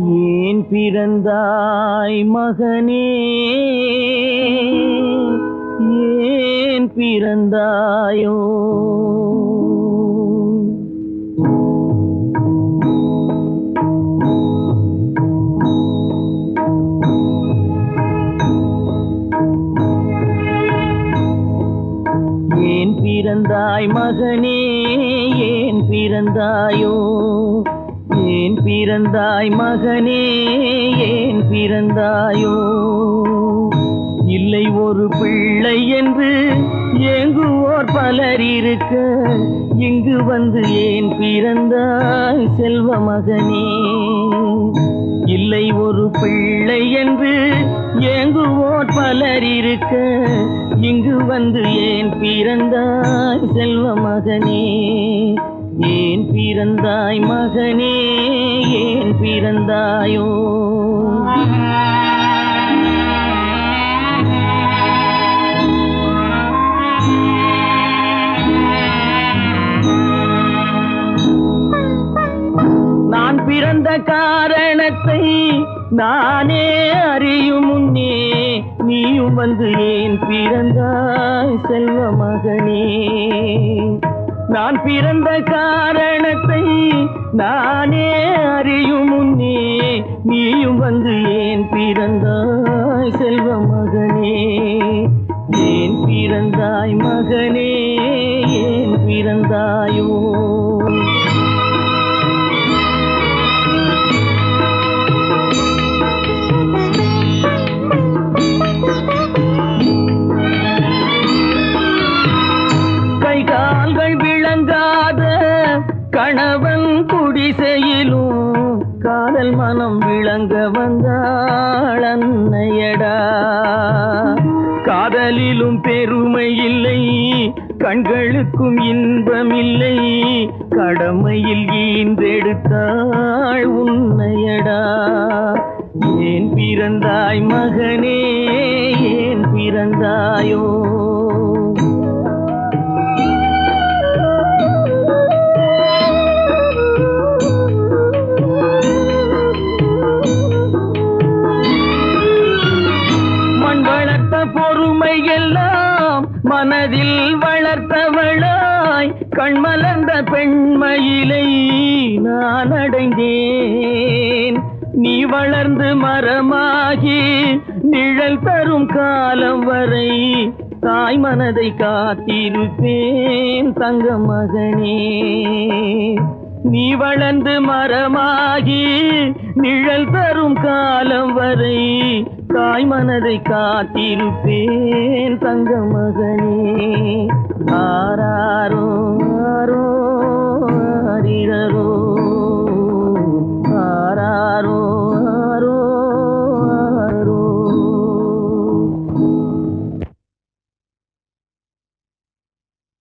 ஏன் பிறந்தாய் மகனே? ஏன் பிறந்தாயோ? ஏன் பிறந்தாய் மகனே? ஏன் பிறந்தாயோ? ஏன் பிறந்தாய் மகனே? ஏன் பிறந்தாயோ? இல்லை ஒரு பிள்ளை என்று ஏங்குவோர் பலர் இருக்க இங்கு வந்து ஏன் பிறந்தாய் செல்வ மகனே? இல்லை ஒரு பிள்ளை என்று ஏங்குவோர் பலர் இருக்க இங்கு வந்து ஏன் பிறந்தாய் செல்வ மகனே? ஏன் பிறந்தாய் மகனே? ஏன் பிறந்தாயோ? நான் பிறந்த காரணத்தை நானே அறியும் முன்னே நீயும் வந்து ஏன் பிறந்தாய் செல்வ மகனே? நான் பிறந்த காரணத்தை நானே அறியும் முன்னே நீயும் வந்து ஏன் பிறந்தாய் செல்வ மகனே? ஏன் பிறந்தாய் மகனே? ஏன் பிறந்தாயோ? விளங்காத கணவன் குடிசையிலும் காதல் மனம் விளங்க வந்தாள் அன்னையடா. காதலிலும் பெருமை இல்லை கண்களுக்கும் இன்பமில்லை கடமையில் ஈந்தெடுத்தாள் உன்னையடா. ஏன் பிறந்தாய் மகனே ஏன் பிறந்தாயோ? வளர்த்த பொறுமை எல்லாம் மனதில் வளர்த்தவளாய் கண்மலர்ந்த பெண்மயிலை நான் அடைந்தேன். நீ வளர்ந்து மரமாகி நிழல் தரும் காலம் வரை தாய் மனதை காத்திருப்பேன் தங்க மகனே நீ வளர்ந்து மரமாகி நிழல் தரும் காலம் வரை தாய் மனதை காத்திருப்பேன் தங்க மகனே ஆராரோ ஆரோ ஆரிரரோ.